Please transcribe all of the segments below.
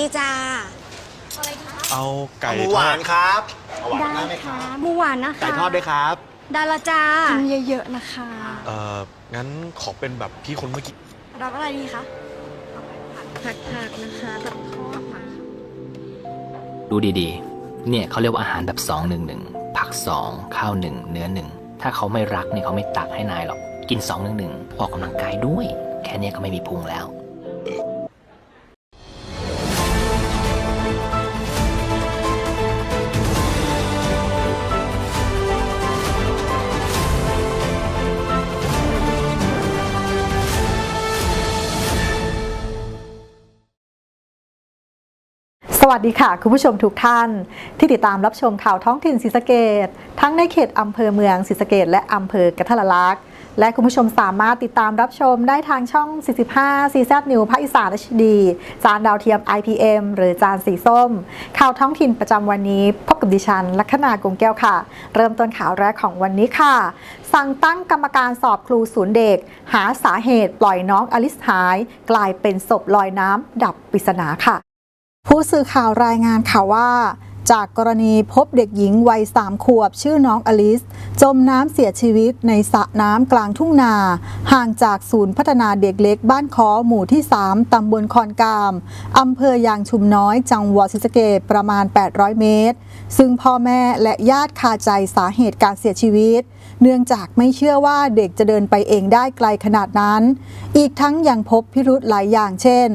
ดีจ้าเอาไก่หมูทหอวาดนครับเอาหวานได้ได้ไหมคค่ะรับหมูหวานนะคะไก่ทอดด้วยครับดาราจ้ากินเยอะๆนะคะ เอ่อ งั้นขอเป็นแบบพี่คนเมื่อกี้ รับอะไรดีคะผักๆนะคะแบบทอดค่ะดูดีๆ เนี่ยเขาเรียกว่าอาหารแบบ2 1 1ผัก2ข้าว1เนื้อ1ถ้าเขาไม่รักเนี่ยเขาไม่ตักให้นายหรอก กิน2 1 1ออกกำลังกายด้วย แค่เนี้ยก็ไม่มีพุงแล้ว สวัสดีค่ะ คุณผู้ชมทุกท่าน ที่ติดตามรับชมข่าวท้องถิ่นศรีสะเกดทั้งในเขตอำเภอเมืองศรีสะเกดและอำเภอกระทะละลักษณ์และคุณผู้ชมสามารถติดตามรับชมได้ทางช่อง 45 CZ New ภาคอีสาน HD จานดาวเทียม IPM หรือจานสีส้ม ข่าวท้องถิ่นประจำวันนี้ พบกับดิฉัน ลัคนากงแก้วค่ะ เริ่มต้นข่าวแรกของวันนี้ค่ะ สั่งตั้งกรรมการสอบครูศูนย์เด็ก หาสาเหตุปล่อยน้องอลิสหาย กลายเป็นศพลอยน้ำดับปริศนาค่ะ ผู้สื่อข่าวรายงานข่าวว่า จากกรณีพบเด็กหญิงวัยสามขวบ ชื่อน้องอลิส จมน้ำเสียชีวิตในสระน้ำกลางทุ่งนา ห่างจากศูนย์พัฒนาเด็กเล็กบ้านคอหมู่ที่ 3 ตำบลคอนกาม อำเภอยางชุมน้อยจังหวัดศรีสะเกษประมาณ 800 เมตร ซึ่งพ่อแม่และญาติคาใจสาเหตุการเสียชีวิต เนื่องจากไม่เชื่อว่าเด็กจะเดินไปเองได้ไกลขนาดนั้น อีกทั้งยังพบพิรุธหลายอย่างเช่น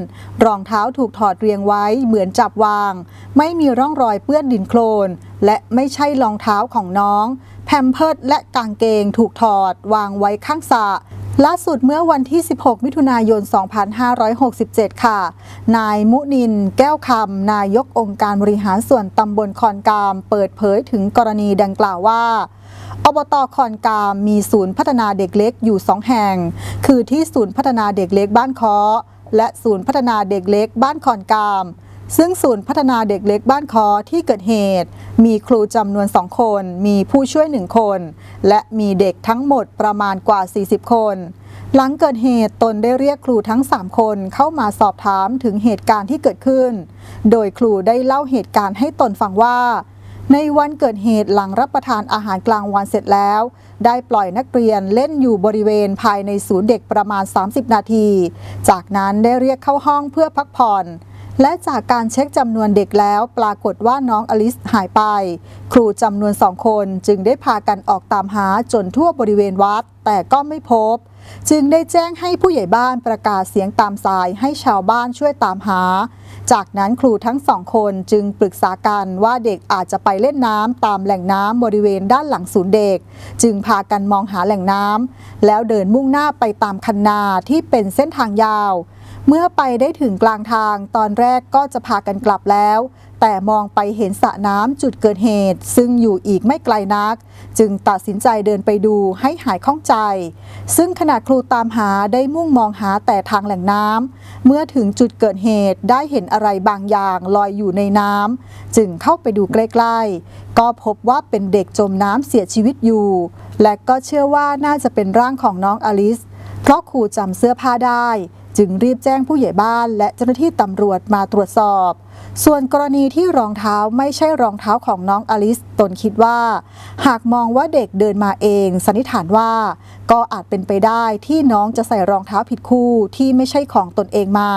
รองเท้าถูกถอดเรียงไว้เหมือนจับวาง ไม่มีร่องรอยเปื้อนดินโคลน และไม่ใช่รองเท้าของน้อง แพมเพิร์ดและกางเกงถูกถอด วางไว้ข้างสระล่าสุดเมื่อวันที่ 16 มิถุนายน 2567 ค่ะ นายมุนิน แก้วคำ นายกองค์การบริหารส่วนตำบลคอนกาม เปิดเผยถึงกรณีดังกล่าวว่า อบตคอนกามมีศูนย์พัฒนาเด็กเล็กอยู่2แห่ง คือที่ศูนย์พัฒนาเด็กเล็กบ้านคอและศูนย์พัฒนาเด็กเล็กบ้านคอนกาม ซึ่งศูนย์พัฒนาเด็กเล็กบ้านคอที่เกิดเหตุ มีครูจำนวน2คน มีผู้ช่วย1คน และมีเด็กทั้งหมดประมาณกว่า 40 คนหลังเกิดเหตุตนได้เรียกครูทั้ง 3 คนเข้ามาสอบถามถึงเหตุการณ์ที่เกิดขึ้น โดยครูได้เล่าเหตุการณ์ให้ตนฟังว่า ในวันเกิดเหตุหลังรับประทานอาหารกลางวันเสร็จแล้ว ได้ปล่อยนักเรียนเล่นอยู่บริเวณภายในศูนย์เด็กประมาณ 30 นาที จากนั้นได้เรียกเข้าห้องเพื่อพักผ่อน และจากการเช็คจำนวนเด็กแล้วปรากฏว่าน้องอลิสหายไป ครูจำนวนสองคนจึงได้พากันออกตามหาจนทั่วบริเวณวัด แต่ก็ไม่พบ จึงได้แจ้งให้ผู้ใหญ่บ้านประกาศเสียงตามสายให้ชาวบ้านช่วยตามหา จากนั้นครูทั้งสองคนจึงปรึกษากันว่าเด็กอาจจะไปเล่นน้ำตามแหล่งน้ำบริเวณด้านหลังศูนย์เด็ก จึงพากันมองหาแหล่งน้ำแล้วเดินมุ่งหน้าไปตามคันนาที่เป็นเส้นทางยาว เมื่อไปได้ถึงกลางทางตอนแรกก็จะพากันกลับแล้ว แต่มองไปเห็นสระน้ำจุดเกิดเหตุ ซึ่งอยู่อีกไม่ไกลนัก จึงตัดสินใจเดินไปดูให้หายข้องใจ ซึ่งขณะครูตามหาได้มุ่งมองหาแต่ทางแหล่งน้ำเมื่อถึงจุดเกิดเหตุได้เห็นอะไรบางอย่างลอยอยู่ในน้ำจึงเข้าไปดูใกล้ๆ ก็พบว่าเป็นเด็กจมน้ำเสียชีวิตอยู่ และก็เชื่อว่าน่าจะเป็นร่างของน้องอลิส เพราะครูจำเสื้อผ้าได้ จึงรีบแจ้งผู้ใหญ่บ้านและเจ้าหน้าที่ตำรวจมาตรวจสอบ ส่วนกรณีที่รองเท้าไม่ใช่รองเท้าของน้องอลิสตนคิดว่า หากมองว่าเด็กเดินมาเอง สันนิษฐานว่า ก็อาจเป็นไปได้ที่น้องจะใส่รองเท้าผิดคู่ที่ไม่ใช่ของตนเองมา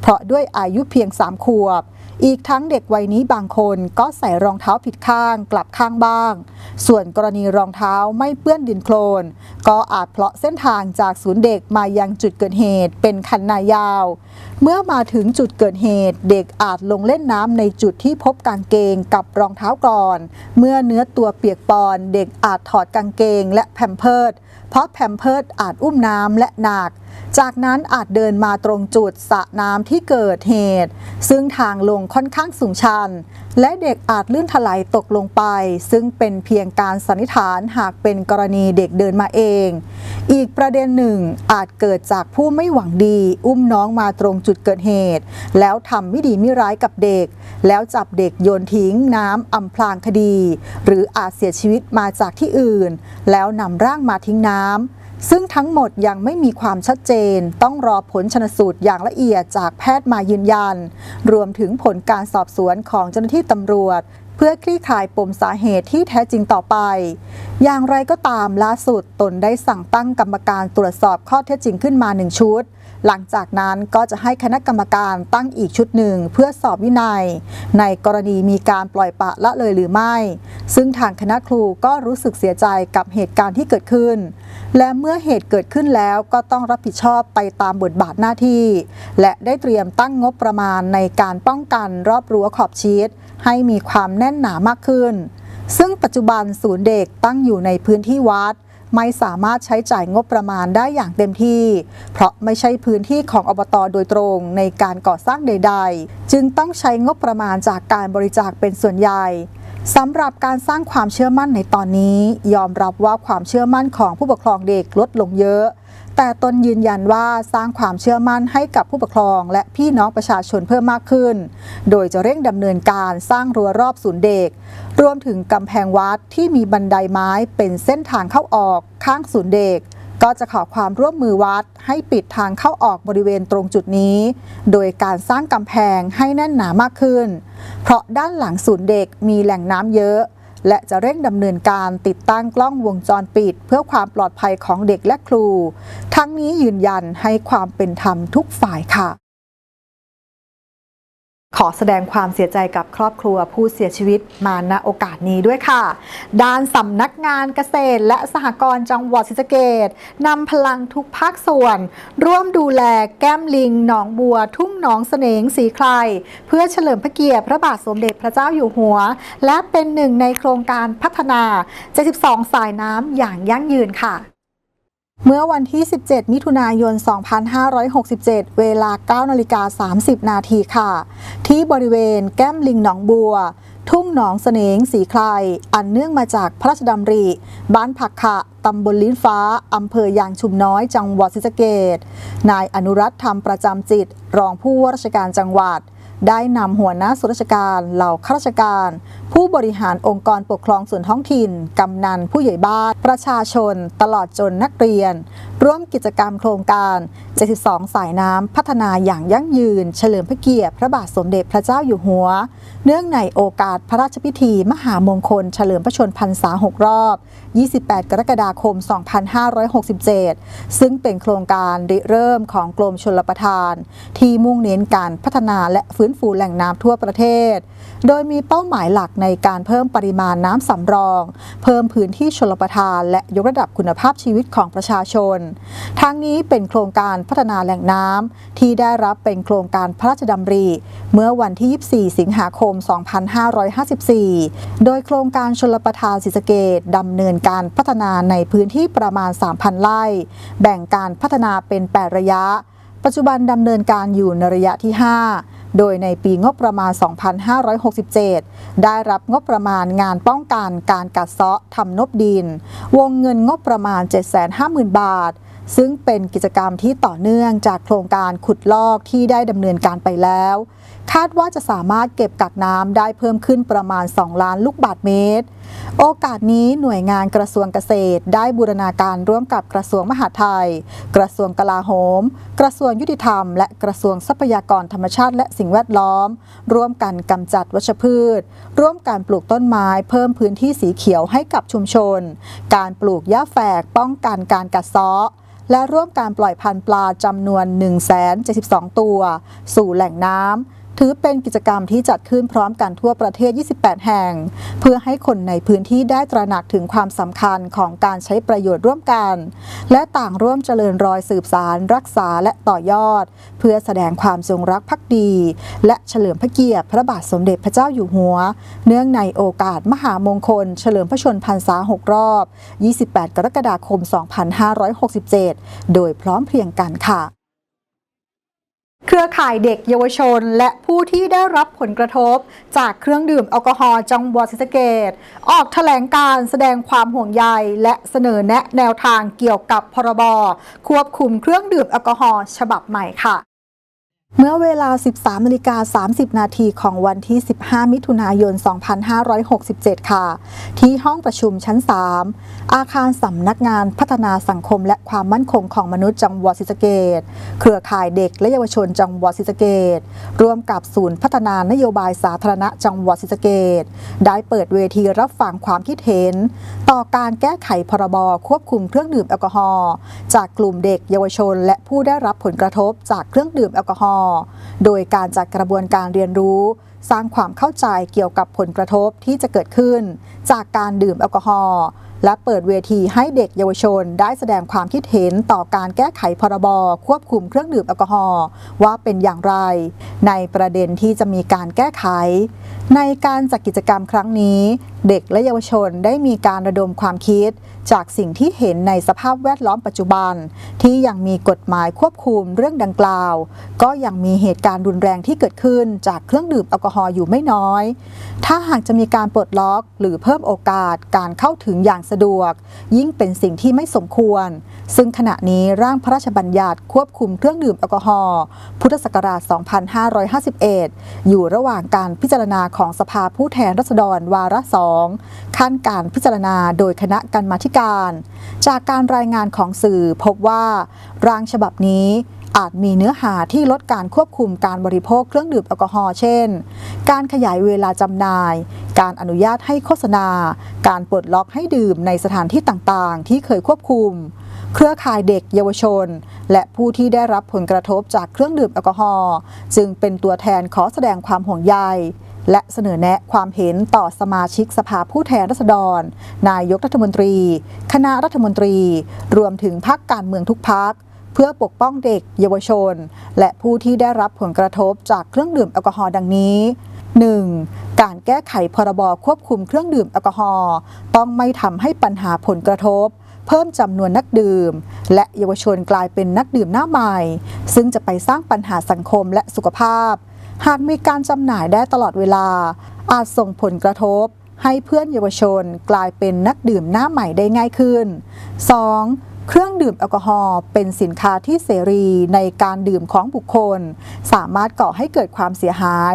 เพราะด้วยอายุเพียง3ขวบ อีกทั้งเด็กวัยนี้บางคนก็ใส่รองเท้าผิดข้างกลับข้างบ้าง ส่วนกรณีรองเท้าไม่เปื้อนดินโคลน ก็อาจเพาะเส้นทางจากศูนย์เด็กมายังจุดเกิดเหตุเป็นคันนายาว เมื่อมาถึงจุดเกิดเหตุ เด็กอาจลงเล่นน้ำในจุดที่พบกางเกงกับรองเท้าก่อน เมื่อเนื้อตัวเปียกปอน เด็กอาจถอดกางเกงและแพมเพิร์ดเพราะแพมเพิร์ดอาจอุ้มน้ำและหนัก จากนั้นอาจเดินมาตรงจุดสระน้ำที่เกิดเหตุ ซึ่งทางลงค่อนข้างสูงชัน และเด็กอาจลื่นถลายตกลงไป ซึ่งเป็นเพียงการสันนิษฐานหากเป็นกรณีเด็กเดินมาเอง อีกประเด็นหนึ่งอาจเกิดจากผู้ไม่หวังดี อุ้มน้องมาตรงจุดเกิดเหตุ แล้วทำไม่ดีไม่ร้ายกับเด็ก แล้วจับเด็กโยนทิ้งน้ำอำพรางคดี หรืออาจเสียชีวิตมาจากที่อื่น แล้วนำร่างมาทิ้งน้ำ ซึ่งทั้งหมดยังไม่มีความชัดเจน ต้องรอผลชนสูตรอย่างละเอียดจากแพทย์มายืนยัน รวมถึงผลการสอบสวนของเจ้าหน้าที่ตำรวจ เพื่อคลี่คลายปมสาเหตุที่แท้จริงต่อไป อย่างไรก็ตามล่าสุดตนได้สั่งตั้งกรรมการตรวจสอบข้อเท็จจริงขึ้นมาหนึ่งชุด หลังจากนั้นก็จะให้คณะกรรมการตั้งอีกชุดหนึ่งเพื่อสอบวินัย ในกรณีมีการปล่อยปะละเลยหรือไม่ ซึ่งทางคณะครูก็รู้สึกเสียใจกับเหตุการณ์ที่เกิดขึ้น และเมื่อเหตุเกิดขึ้นแล้วก็ต้องรับผิดชอบไปตามบทบาทหน้าที่ และได้เตรียมตั้งงบประมาณในการป้องกันรอบรั้วขอบชีตให้มีความแน่นหนามากขึ้น ซึ่งปัจจุบันศูนย์เด็กตั้งอยู่ในพื้นที่วัด ไม่สามารถใช้จ่ายงบประมาณได้อย่างเต็มที่ เพราะไม่ใช่พื้นที่ของอบตโดยตรงในการก่อสร้างใด ๆ จึงต้องใช้งบประมาณจากการบริจาคเป็นส่วนใหญ่สำหรับการสร้างความเชื่อมั่นในตอนนี้ ยอมรับว่าความเชื่อมั่นของผู้ปกครองเด็กลดลงเยอะ แต่ตนยืนยันว่าสร้างความเชื่อมั่นให้กับผู้ปกครองและพี่น้องประชาชนเพิ่มมากขึ้น โดยจะเร่งดำเนินการสร้างรั้วรอบศูนย์เด็ก รวมถึงกำแพงวัดที่มีบันไดไม้เป็นเส้นทางเข้าออกข้างศูนย์เด็ก ก็จะขอความร่วมมือวัดให้ปิดทางเข้าออกบริเวณตรงจุดนี้ โดยการสร้างกำแพงให้แน่นหนามากขึ้น เพราะด้านหลังศูนย์เด็กมีแหล่งน้ำเยอะและจะเร่งดำเนินการติดตั้งกล้องวงจรปิด เพื่อความปลอดภัยของเด็กและครู ทั้งนี้ยืนยันให้ความเป็นธรรมทุกฝ่ายค่ะ ขอแสดงความเสียใจกับครอบครัวผู้เสียชีวิตมาณโอกาสนี้ด้วยค่ะ ด้านสำนักงานเกษตรและสหกรณ์จังหวัดศรีสะเกดนำพลังทุกภาคส่วน ร่วมดูแลแก้มลิง หนองบัว ทุ่งหนองเสนงสีใคร เพื่อเฉลิมพระเกียรติพระบาทสมเด็จพระเจ้าอยู่หัว และเป็นหนึ่งในโครงการพัฒนา 72 สายน้ำอย่างยั่งยืนค่ะ เมื่อวันที่ 17 มิถุนายน 2567 เวลา 9นาฬิกา30 นาทีค่ะ ที่บริเวณแก้มลิงหนองบัว ทุ่งหนองเสนงสีใครอันเนื่องมาจากพระราชดำริ บ้านผักขะตำบลลิ้นฟ้า อำเภอยางชุมน้อย จังหวัดศรีสะเกดนายอนุรัตน์ธรรมประจำจิต รองผู้ว่าราชการจังหวัด ได้นำหัวหน้าส่วนราชการ เหล่าข้าราชการ ผู้บริหารองค์กรปกครองส่วนท้องถิ่น กำนัน ผู้ใหญ่บ้าน ประชาชน ตลอดจนนักเรียน ร่วมกิจกรรมโครงการ 72 สายน้ำพัฒนาอย่างยั่งยืน เฉลิมพระเกียรติพระบาทสมเด็จพระเจ้าอยู่หัว เนื่องในโอกาสพระราชพิธี มหามงคล เฉลิมพระชนพรรษา 6 รอบ 28 กรกฎาคม 2567 ซึ่งเป็นโครงการริเริ่มของกรมชลประทาน ที่มุ่งเน้นการพัฒนาและฟื้นฟูแหล่งน้ำทั่วประเทศ โดยมีเป้าหมายหลักในการเพิ่มปริมาณน้ำสำรอง เพิ่มพื้นที่ชลประทาน และยกระดับคุณภาพชีวิตของประชาชนทั้งนี้เป็นโครงการพัฒนาแหล่งน้ำที่ได้รับเป็นโครงการพระราชดำริ เมื่อวันที่ 24 สิงหาคม 2554 โดยโครงการชลประทานศรีสเกดดำเนินการพัฒนาในพื้นที่ประมาณ 3,000 ไร่ แบ่งการพัฒนาเป็น 8 ระยะ ปัจจุบันดำเนินการอยู่ในระยะที่ 5 โดยในปีงบประมาณ 2567 ได้รับงบประมาณงานป้องกันการกัดเซาะทำนบดิน วงเงินงบประมาณ 750,000 บาท ซึ่งเป็นกิจกรรมที่ต่อเนื่องจากโครงการขุดลอกที่ได้ดำเนินการไปแล้ว คาดว่าจะสามารถเก็บกักน้ำได้เพิ่มขึ้นประมาณ 2 ล้านลูกบาศก์เมตร โอกาสนี้หน่วยงานกระทรวงเกษตร ได้บูรณาการร่วมกับกระทรวงมหาดไทย กระทรวงกลาโหม กระทรวงยุติธรรม และกระทรวงทรัพยากรธรรมชาติและสิ่งแวดล้อม ร่วมกันกำจัดวัชพืช ร่วมการปลูกต้นไม้ เพิ่มพื้นที่สีเขียวให้กับชุมชน การปลูกหญ้าแฝกป้องกันการกัดเซาะและร่วมการปล่อยพันธุ์ปลาจำนวน172 ตัว สู่แหล่งน้ำ ถือเป็นกิจกรรมที่จัดขึ้นพร้อมกันทั่วประเทศ 28 แห่ง เพื่อให้คนในพื้นที่ได้ตระหนักถึงความสำคัญของการใช้ประโยชน์ร่วมกัน และต่างร่วมเจริญรอยสืบสาร รักษาและต่อยอด เพื่อแสดงความจงรักภักดี และเฉลิมพระเกียรติพระบาทสมเด็จพระเจ้าอยู่หัว เนื่องในโอกาสมหามงคล เฉลิมพระชนพรรษา 6 รอบ 28 กรกฎาคม 2567 โดยพร้อมเพรียงกันค่ะ เครือข่ายเด็กเยาวชน และผู้ที่ได้รับผลกระทบ จากเครื่องดื่มแอลกอฮอล์จังหวัดศรีสะเกดออกแถลงการแสดงความห่วงใย และเสนอแนะแนวทางเกี่ยวกับพรบควบคุมเครื่องดื่มแอลกอฮอล์ฉบับใหม่ค่ะ เมื่อเวลา 13นาฬิกา30 นาทีของวันที่ 15 มิถุนายน 2567 ค่ะ ที่ห้องประชุมชั้น 3 อาคารสำนักงานพัฒนาสังคมและความมั่นคงของมนุษย์จังหวัดศรีสะเกษเครือข่ายเด็กและเยาวชนจังหวัดศรีสะเกษร่วมกับศูนย์พัฒนานโยบายสาธารณะจังหวัดศรีสะเกษได้เปิดเวทีรับฟังความคิดเห็น ต่อการแก้ไขพรบควบคุมเครื่องดื่มแอลกอฮอล์จากกลุ่มเด็กเยาวชน และผู้ได้รับผลกระทบจากเครื่องดื่มแอลกอฮอล์โดยการจัดกระบวนการเรียนรู้ สร้างความเข้าใจเกี่ยวกับผลกระทบที่จะเกิดขึ้น จากการดื่มแอลกอฮอล์และเปิดเวทีให้เด็กเยาวชนได้แสดงความคิดเห็นต่อการแก้ไขพรบควบคุมเครื่องดื่มแอลกอฮอล์ว่าเป็นอย่างไร ในประเด็นที่จะมีการแก้ไข ในการจัดกิจกรรมครั้งนี้ เด็กและเยาวชนได้มีการระดมความคิด จากสิ่งที่เห็นในสภาพแวดล้อมปัจจุบัน ที่ยังมีกฎหมายควบคุมเรื่องดังกล่าว ก็ยังมีเหตุการณ์รุนแรงที่เกิดขึ้นจากเครื่องดื่มแอลกอฮอล์อยู่ไม่น้อย ถ้าหากจะมีการปลดล็อก หรือเพิ่มโอกาสการเข้าถึงอย่างสะดวก ยิ่งเป็นสิ่งที่ไม่สมควร ซึ่งขณะนี้ร่างพระราชบัญญัติควบคุมเครื่องดื่มแอลกอฮอล์พุทธศักราช 2551 อยู่ระหว่างการพิจารณาของสภาผู้แทนราษฎรวาระสองขั้นการพิจารณาโดยคณะกรรมาธิการจากการรายงานของสื่อพบว่า ร่างฉบับนี้อาจมีเนื้อหาที่ลดการควบคุมการบริโภคเครื่องดื่มแอลกอฮอล์เช่น การขยายเวลาจำหน่าย การอนุญาตให้โฆษณา การปลดล็อกให้ดื่มในสถานที่ต่างๆ ที่เคยควบคุม เครือข่ายเด็กเยาวชน และผู้ที่ได้รับผลกระทบจากเครื่องดื่มแอลกอฮอล์จึงเป็นตัวแทนขอแสดงความห่วงใย และเสนอแนะความเห็นต่อสมาชิกสภาผู้แทนราษฎร นายกรัฐมนตรี คณะรัฐมนตรี รวมถึงพรรคการเมืองทุกพรรคเพื่อปกป้องเด็ก เยาวชน และผู้ที่ได้รับผลกระทบจากเครื่องดื่มแอลกอฮอล์ดังนี้ 1. การแก้ไขพรบควบคุมเครื่องดื่มแอลกอฮอล์ต้องไม่ทำให้ปัญหาผลกระทบ เพิ่มจำนวนนักดื่ม และเยาวชนกลายเป็นนักดื่มหน้าใหม่ ซึ่งจะไปสร้างปัญหาสังคมและสุขภาพ หากมีการจำหน่ายได้ตลอดเวลา อาจส่งผลกระทบ ให้เพื่อนเยาวชนกลายเป็นนักดื่มหน้าใหม่ได้ง่ายขึ้น 2. เครื่องดื่มแอลกอฮอล์เป็นสินค้าที่เสรีในการดื่มของบุคคล สามารถก่อให้เกิดความเสียหาย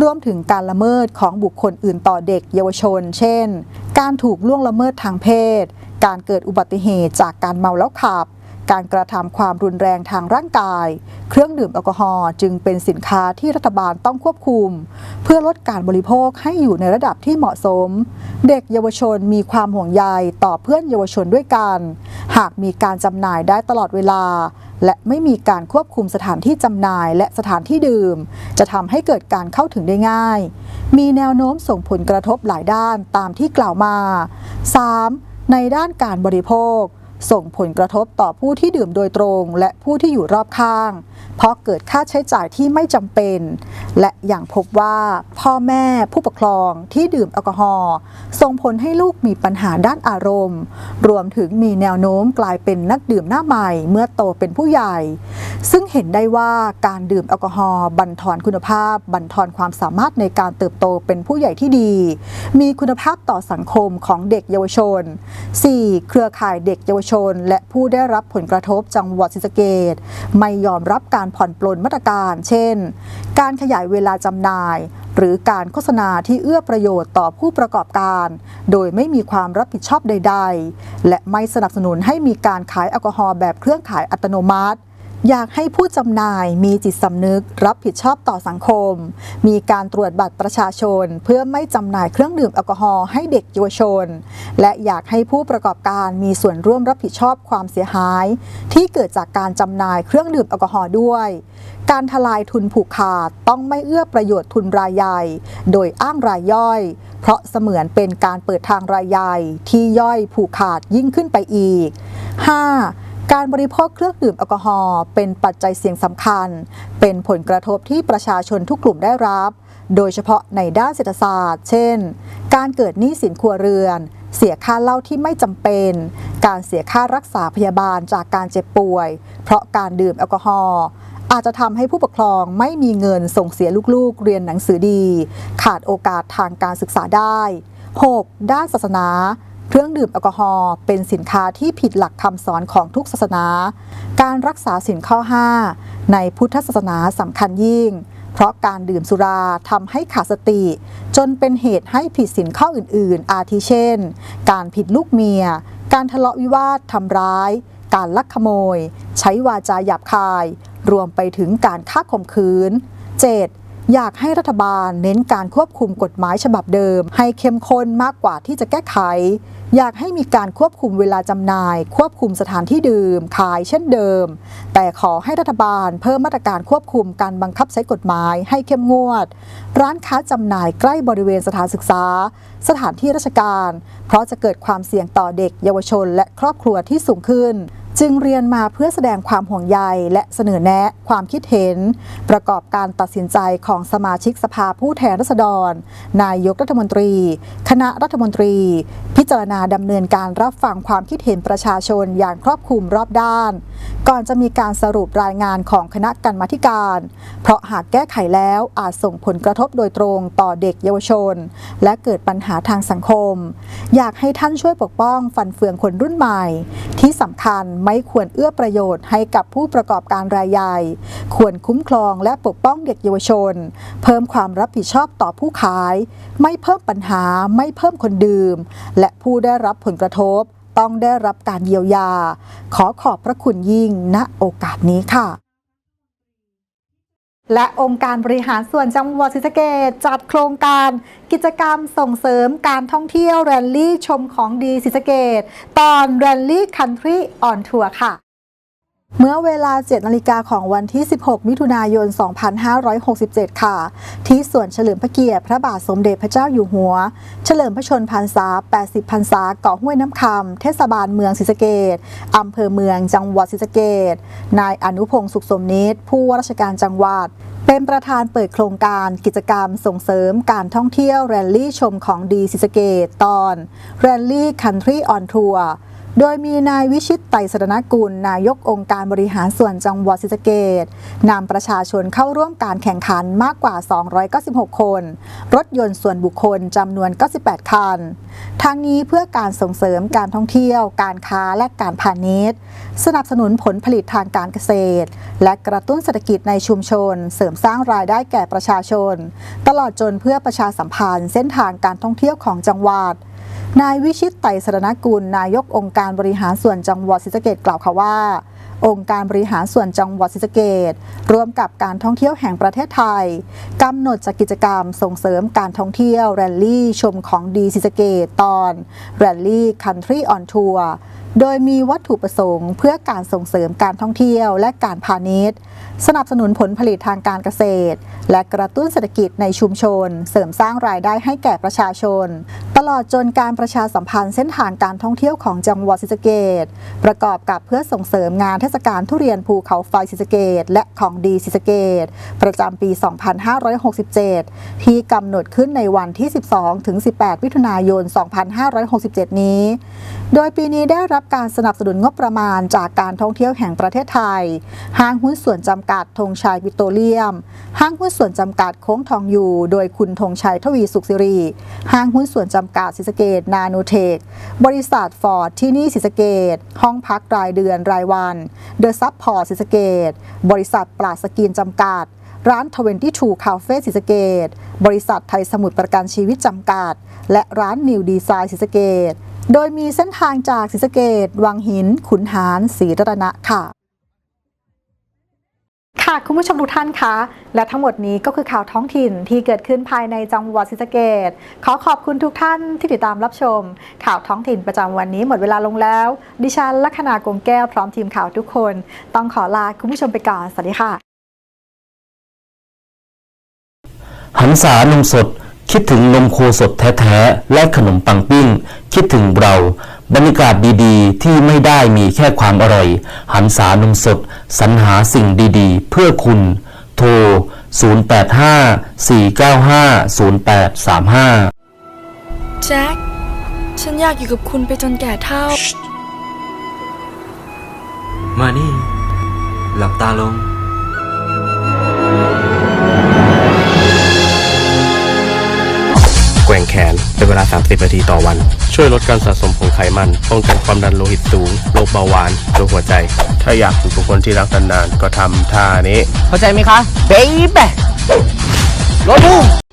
รวมถึงการละเมิดของบุคคลอื่นต่อเด็กเยาวชน เช่น การถูกล่วงละเมิดทางเพศ การเกิดอุบัติเหตุจากการเมาแล้วขับ การกระทำความรุนแรงทางร่างกาย เครื่องดื่มแอลกอฮอล์จึงเป็นสินค้าที่รัฐบาลต้องควบคุม เพื่อลดการบริโภคให้อยู่ในระดับที่เหมาะสม เด็กเยาวชนมีความห่วงใยต่อเพื่อนเยาวชนด้วยกัน หากมีการจำหน่ายได้ตลอดเวลา และไม่มีการควบคุมสถานที่จำหน่ายและสถานที่ดื่ม จะทำให้เกิดการเข้าถึงได้ง่าย มีแนวโน้มส่งผลกระทบหลายด้านตามที่กล่าวมา 3. ในด้านการบริโภค ส่งผลกระทบต่อผู้ที่ดื่มโดยตรงและผู้ที่อยู่รอบข้าง เพราะเกิดค่าใช้จ่ายที่ไม่จำเป็น และอย่างพบว่าพ่อแม่ผู้ปกครองที่ดื่มแอลกอฮอล์ส่งผลให้ลูกมีปัญหาด้านอารมณ์ รวมถึงมีแนวโน้มกลายเป็นนักดื่มหน้าใหม่เมื่อโตเป็นผู้ใหญ่ ซึ่งเห็นได้ว่าการดื่มแอลกอฮอล์บั่นทอนคุณภาพ บั่นทอนความสามารถในการเติบโตเป็นผู้ใหญ่ที่ดี มีคุณภาพต่อสังคมของเด็กเยาวชน 4. เครือข่ายเด็กเยาวชน และผู้ได้รับผลกระทบจังหวัดศรีสะเกษไม่ยอมรับการผ่อนปลนมาตรการ เช่น การขยายเวลาจำหน่าย หรือการโฆษณาที่เอื้อประโยชน์ต่อผู้ประกอบการ โดยไม่มีความรับผิดชอบใด ๆ และไม่สนับสนุนให้มีการขายแอลกอฮอล์แบบเครื่องขายอัตโนมัติ อยากให้ผู้จำหน่ายมีจิตสำนึกรับผิดชอบต่อสังคม มีการตรวจบัตรประชาชน เพื่อไม่จำหน่ายเครื่องดื่มแอลกอฮอล์ให้เด็กเยาวชน และอยากให้ผู้ประกอบการมีส่วนร่วมรับผิดชอบความเสียหาย ที่เกิดจากการจำหน่ายเครื่องดื่มแอลกอฮอล์ด้วย การทลายทุนผูกขาดต้องไม่เอื้อประโยชน์ทุนรายใหญ่ โดยอ้างรายย่อย เพราะเสมือนเป็นการเปิดทางรายใหญ่ที่ย่อยผูกขาดยิ่งขึ้นไปอีก 5. การบริโภคเครื่องดื่มแอลกอฮอล์เป็นปัจจัยเสี่ยงสำคัญ เป็นผลกระทบที่ประชาชนทุกกลุ่มได้รับ โดยเฉพาะในด้านเศรษฐศาสตร์ เช่น การเกิดหนี้สินครัวเรือน เสียค่าเหล้าที่ไม่จำเป็น การเสียค่ารักษาพยาบาลจากการเจ็บป่วย เพราะการดื่มแอลกอฮอล์อาจจะทำให้ผู้ปกครองไม่มีเงินส่งเสียลูกๆ เรียนหนังสือดี ขาดโอกาสทางการศึกษาได้ 6. ด้านศาสนา เครื่องดื่มแอลกอฮอล์เป็นสินค้าที่ผิดหลักคำสอนของทุกศาสนา การรักษาสินข้อ 5 ในพุทธศาสนาสำคัญยิ่ง เพราะการดื่มสุราทำให้ขาดสติ จนเป็นเหตุให้ผิดสินข้ออื่น ๆ อาทิเช่น การผิดลูกเมีย การทะเลาะวิวาททำร้าย การลักขโมย ใช้วาจาหยาบคาย รวมไปถึงการฆ่าข่มขืน 7. อยากให้รัฐบาลเน้นการควบคุมกฎหมายฉบับเดิม ให้เข้มข้นมากกว่าที่จะแก้ไข อยากให้มีการควบคุมเวลาจำหน่าย ควบคุมสถานที่ดื่ม ขายเช่นเดิม แต่ขอให้รัฐบาลเพิ่มมาตรการควบคุมการบังคับใช้กฎหมายให้เข้มงวด ร้านค้าจำหน่ายใกล้บริเวณสถานศึกษา สถานที่ราชการ เพราะจะเกิดความเสี่ยงต่อเด็กเยาวชนและครอบครัวที่สูงขึ้น จึงเรียนมาเพื่อแสดงความห่วงใยและเสนอแนะความคิดเห็น ประกอบการตัดสินใจของสมาชิกสภาผู้แทนราษฎร นายกรัฐมนตรี คณะรัฐมนตรี พิจารณาดำเนินการรับฟังความคิดเห็นประชาชนอย่างครอบคลุมรอบด้าน ก่อนจะมีการสรุปรายงานของคณะกรรมาธิการ เพราะหากแก้ไขแล้วอาจส่งผลกระทบโดยตรงต่อเด็กเยาวชน และเกิดปัญหาทางสังคม อยากให้ท่านช่วยปกป้องฟันเฟืองคนรุ่นใหม่ ที่สำคัญไม่ควรเอื้อประโยชน์ให้กับผู้ประกอบการรายใหญ่ ควรคุ้มครองและปกป้องเด็กเยาวชน เพิ่มความรับผิดชอบต่อผู้ขาย ไม่เพิ่มปัญหาไม่เพิ่มคนดื่ม และผู้ได้รับผลกระทบ ต้องได้รับการเยียวยา ขอขอบพระคุณยิ่งณโอกาสนี้ค่ะ และองค์การบริหารส่วนจังหวัดศรีสะเกษจัดโครงการกิจกรรมส่งเสริมการท่องเที่ยวแรลลี่ชมของดีศรีสะเกษตอนแรลลี่คันทรีออนทัวร์ค่ะ เมื่อเวลา 7 นาฬิกาของวันที่ 16 มิถุนายน 2567 ค่ะ ที่สวนเฉลิมพระเกียรติพระบาทสมเด็จพระเจ้าอยู่หัว เฉลิมพระชนพรรษา 80 พรรษาเกาะห้วยน้ำคำ เทศบาลเมืองศรีสะเกษอำเภอเมืองจังหวัดศรีสะเกษนายอนุพงศ์สุขสมนิตผู้ว่าราชการจังหวัดเป็นประธานเปิดโครงการกิจกรรมส่งเสริมการท่องเที่ยวแรลลี่ชมของดีศรีสะเกษตอนแรลลี่คันทรีออนทัวร์ โดยมีนายวิชิตไตรสรณกุล นายกองค์การบริหารส่วนจังหวัดศรีสะเกษนำประชาชนเข้าร่วมการแข่งขันมากกว่า 296 คน รถยนต์ส่วนบุคคลจำนวน 98 คัน ทั้งนี้เพื่อการส่งเสริมการท่องเที่ยว การค้าและการพาณิชย์ สนับสนุนผลผลิตทางการเกษตร และกระตุ้นเศรษฐกิจในชุมชน เสริมสร้างรายได้แก่ประชาชน ตลอดจนเพื่อประชาสัมพันธ์เส้นทางการท่องเที่ยวของจังหวัด นายวิชิตไตรสรณกุลนายกองค์การบริหารส่วนจังหวัดศรีสะเกดกล่าวค่ะว่า องค์การบริหารส่วนจังหวัดศรีสะเกดร่วมกับการท่องเที่ยวแห่งประเทศไทยกำหนดจัดกิจกรรมส่งเสริมการท่องเที่ยวแรลลี่ชมของดีศรีสะเกดตอนแรลลี่คันทรีออนทัวร์ โดยมีวัตถุประสงค์ เพื่อการส่งเสริมการท่องเที่ยวและการพาณิชย์ สนับสนุนผลผลิตทางการเกษตร และกระตุ้นเศรษฐกิจในชุมชน เสริมสร้างรายได้ให้แก่ประชาชน ตลอดจนการประชาสัมพันธ์เส้นทางการท่องเที่ยวของจังหวัดศรีสะเกษประกอบกับเพื่อส่งเสริมงานเทศกาลทุเรียนภูเขาไฟศรีสะเกษและของดีศรีสะเกษประจำปี 2567 ที่กำหนดขึ้นในวันที่ 12ถึง18 มิถุนายน 2567 นี้ โดยปีนี้ได้รับการสนับสนุนงบประมาณจากการท่องเที่ยวแห่งประเทศไทย ห้างหุ้นส่วนจำกัดธงชัยปิโตเลียม ห้างหุ้นส่วนจำกัดโค้งทองอยู่ โดยคุณธงชัยทวีสุขสิริ ห้างหุ้นส่วนจำกัดศรีสเกดนาโนเทค บริษัทฟอร์ดที่นี่ศรีสเกดห้องพักรายเดือนรายวัน เดอะซับพอร์ตศรีสเกดบริษัทปราสกินจำกัดร้าน 22คาเฟ่ศรีสเกดบริษัทไทยสมุทรประกันชีวิตจำกัด และร้านนิวดีไซน์ศรีสเกด โดยมีเส้นทางจากศรีสะเกดวังหิน ขุนหารศรีรัตนะค่ะ ค่ะคุณผู้ชมทุกท่านคะและทั้งหมดนี้ก็คือข่าวท้องถิ่นที่เกิดขึ้นภายในจังหวัดศรีสะเกดขอขอบคุณทุกท่านที่ติดตามรับชม ข่าวท้องถิ่นประจำวันนี้หมดเวลาลงแล้ว ดิฉันลัคนากงแก้วพร้อมทีมข่าวทุกคน ต้องขอลาคุณผู้ชมไปก่อนสวัสดีค่ะหันษานมสด คิดถึงนมโคสดแท้ๆ และขนมปังปิ้ง คิดถึงเรา บรรยากาศดีๆ ที่ไม่ได้มีแค่ความอร่อย หันษานมสด สรรหาสิ่งดีๆ เพื่อคุณ โทร 0854950835 แจ็ค ฉันอยากอยู่กับคุณไปจนแก่เท่า มานี่ หลับตาลง ขขน เป็นเวลา 30 นาทีต่อวัน ช่วยลดการสะสมของไขมัน ป้องกันความดันโลหิตสูง โรคเบาหวาน โรคหัวใจ ถ้าอยากอยู่กับคนที่รักนานๆก็ทำท่านี้ เข้าใจไหมคะ เบบี้รถบูม